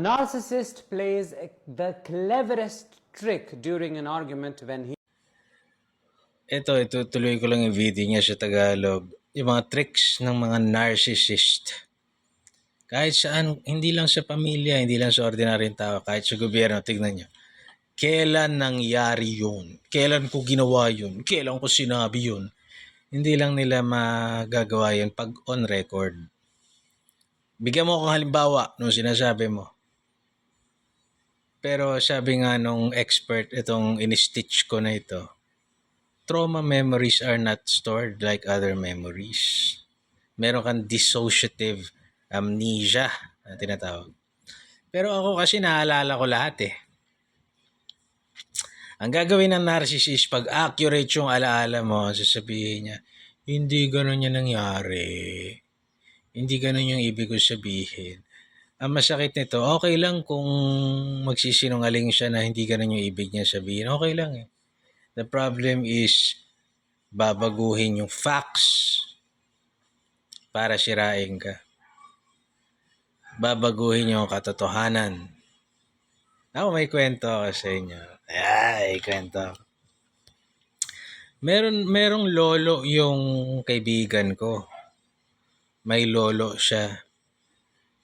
Narcissist plays the cleverest trick during an argument when he Ito, ito, tuloy ko lang yung video niya sa Tagalog. Yung mga tricks ng mga narcissist. Kahit saan, hindi lang sa pamilya, hindi lang sa ordinaryong tao, kahit sa gobyerno, tignan nyo. Kailan nangyari yun? Kailan ko ginawa yun? Kailan ko sinabi yun? Hindi lang nila magagawa yun pag on record. Bigyan mo akong halimbawa nung sinasabi mo. Pero sabi nga nung expert, itong in-stitch ko na ito, trauma memories are not stored like other memories. Meron kang dissociative amnesia na tinatawag. Pero ako kasi naalala ko lahat eh. Ang gagawin ng narcissist, pag accurate yung alaala mo, sasabihin niya, hindi ganun yung nangyari. Hindi ganun yung ibig ko sabihin. Ang masakit nito, okay lang kung magsisinungaling siya na hindi ganun yung ibig niya sabihin. Okay lang eh. The problem is, babaguhin yung facts para sirain ka. Babaguhin yung katotohanan. Ako may kwento ako sa inyo. Ay, kwento. Meron, merong lolo yung kaibigan ko. May lolo siya.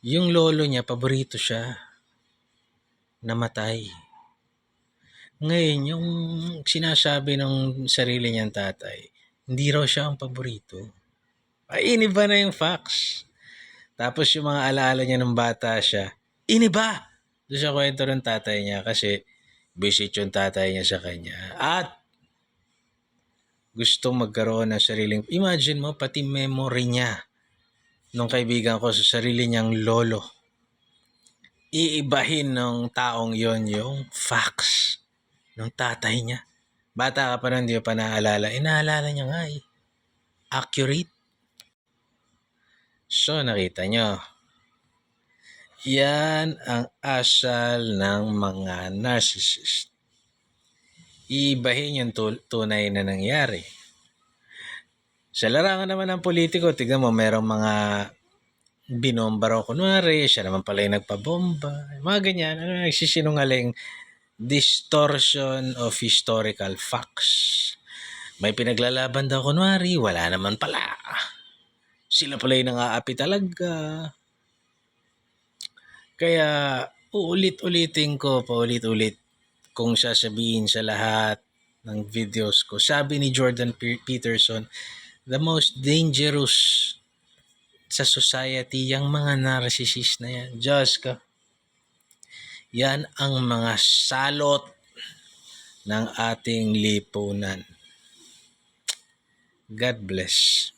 Yung lolo niya, paborito siya. Namatay. Ngayon, yung sinasabi ng sarili niyang tatay, hindi raw siya ang paborito. Ay, iniba na yung facts. Tapos yung mga alaala niya ng bata siya, iniba! Doon sa kwento ng tatay niya kasi visit yung tatay niya sa kanya. At gustong magkaroon ng sariling, imagine mo, pati memory niya nung kaibigan ko sa sarili niyang lolo. Iibahin ng taong yon yung facts ng tatay niya. Bata ka pa nun, mo pa naaalala. Inaalala niya nga eh. Accurate. So, nakita nyo. Yan ang asal ng mga narcissist. Iibahin yung tu- tunay na nangyari. Sa larangan naman ng politiko, tignan mo, merong mga binomba raw kunwari, siya naman pala yung nagpabomba. Mga ganyan, ano, nagsisinungaling distortion of historical facts. May pinaglalaban daw kunwari, wala naman pala. Sila pala yung nang-aapi talaga. Kaya uulit-ulitin ko, paulit-ulit kung sasabihin sa lahat ng videos ko. Sabi ni Jordan Pe- Peterson, the most dangerous sa society, yung mga narcissist na yan. Diyos ka. Yan ang mga salot ng ating lipunan. God bless.